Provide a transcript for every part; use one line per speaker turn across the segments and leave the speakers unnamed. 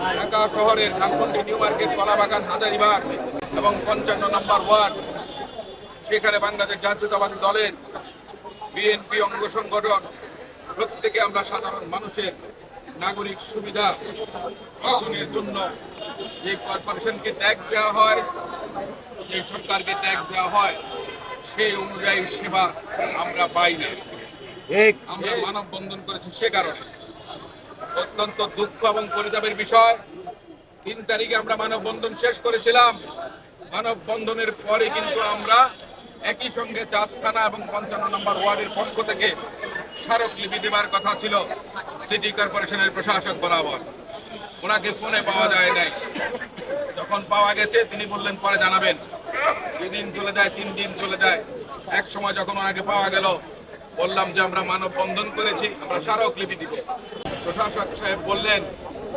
ঢাকা শহরের Dhanmondi new market Kalabagan Hazaribagh এবং পঞ্চান্ন নম্বর ওয়ার্ড। সেখানে বাংলাদেশ জাতীয়তাবাদী দলের বিএনপি অঙ্গ সংগঠন। প্রত্যেকে আমরা সাধারণ মানুষের নাগরিক সুবিধা অর্জনের জন্য যে কর্পোরেশনকে ট্যাক্স দেওয়া হয় যে সরকারকে ট্যাক্স দেওয়া হয় সেই অনুযায়ী সেবা আমরা পাই না। আমরা মানববন্ধন করেছি সে কারণে। অত্যন্ত দুঃখ এবং পরিতাপের বিষয়। তিন তারিখে আমরা মানববন্ধন শেষ করেছিলাম। মানববন্ধনের পরে কিন্তু আমরা একই সঙ্গে চাঁদ এবং পঞ্চান্ন নম্বর ওয়ার্ডের পক্ষ থেকে স্মারকলিপি দেবার কথা ছিল সিটি কর্পোরেশনের প্রশাসক বরাবর। ওনাকে ফোনে পাওয়া যায় নাই। যখন পাওয়া গেছে, তিনি বললেন, পরে জানাবেন। দুদিন চলে যায়, তিন দিন চলে যায়। এক সময় যখন ওনাকে পাওয়া গেল, বললাম যে আমরা মানববন্ধন করেছি, আমরা স্মারকলিপি দিব। প্রশাসক সাহেব বললেন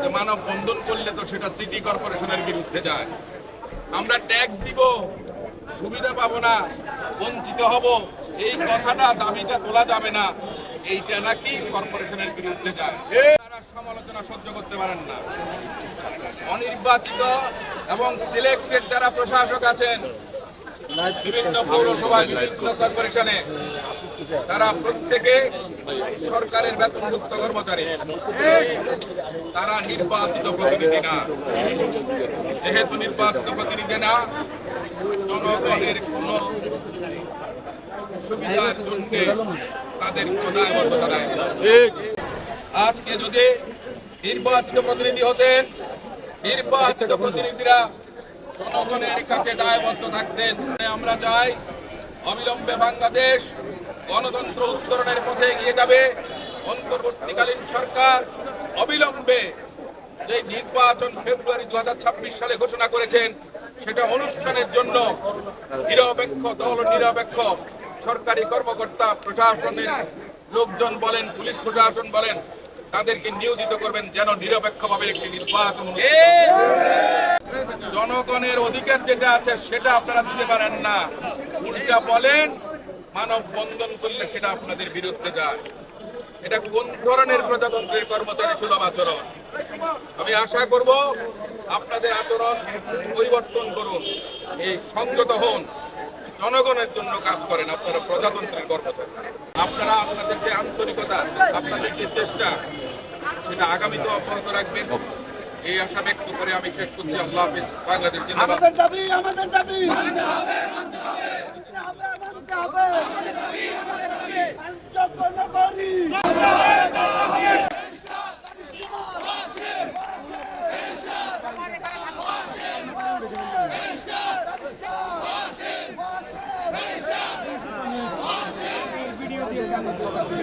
যে মানববন্ধন করলে তো সেটা সিটি কর্পোরেশনের বিরুদ্ধে যায়। আমরা ট্যাক্স দিব, সুবিধা পাবো না, বঞ্চিত হব, এই কথাটা, দাবিটা তোলা যাবে না। এইটা নাকি কর্পোরেশনের বিরুদ্ধে যায়। তারা সমালোচনা সহ্য করতে পারেন না। অনির্বাচিত এবং সিলেক্টেড যারা প্রশাসক আছেন, বিভিন্ন পৌরসভায় বিভিন্ন কর্পোরেশনে তারা প্রত্যেকে সরকারের বেতনভুক্ত কর্মচারী। তারা নির্বাচিত প্রতিনিধি না। যেহেতু নির্বাচিত প্রতিনিধি না, জনগণের কোন সুবিধার জন্য তাদের আজকে যদি নির্বাচিত প্রতিনিধি হতেন, নির্বাচিত প্রতিনিধিরা জনগণের কাছে দায়বদ্ধ থাকতেন। আমরা চাই, অবিলম্বে বাংলাদেশ গণতন্ত্র উত্তরণের পথে এগিয়ে যাবে। অন্তর্বর্তীকালীন সরকার অবিলম্বে যে নির্বাচন ফেব্রুয়ারি দু হাজার ছাব্বিশ সালে ঘোষণা করেছেন, সেটা অনুষ্ঠানের জন্য নিরপেক্ষ দল, নিরপেক্ষ সরকারি কর্মকর্তা, প্রশাসনের লোকজন বলেন, পুলিশ প্রশাসন বলেন, তাদেরকে নিয়োজিত করবেন যেন নিরপেক্ষভাবে একটি নির্বাচন জনগণের অধিকার যেটা আছে, সেটা আপনারা দিতে পারেন না। উল্টা বলেন মানব বন্ধন করলে সেটা আপনাদের বিরুদ্ধে যায়। এটা কোন ধরনের প্রজাতন্ত্রের কর্মচারী সুলভ আচরণ? আমি আশা করব আপনাদের আচরণ পরিবর্তন করুন এই সংযত হন, জনগণের জন্য কাজ করেন আপনারা প্রজাতন্ত্রের কর্মচারী। আপনারা আপনাদের যে আন্তরিকতা, আপনাদের যে চেষ্টা, সেটা আগামীতে অব্যাহত রাখবেন। এই আশা ব্যক্ত করে আমি শেষ করছি। আল্লাহ হাফিজ। বাংলাদেশ জিন্দাবাদ।
আমাদের দাবি আমাদের দাবি। মানতে হবে মানতে হবে যোগ্য নগরী আমাদের দাবি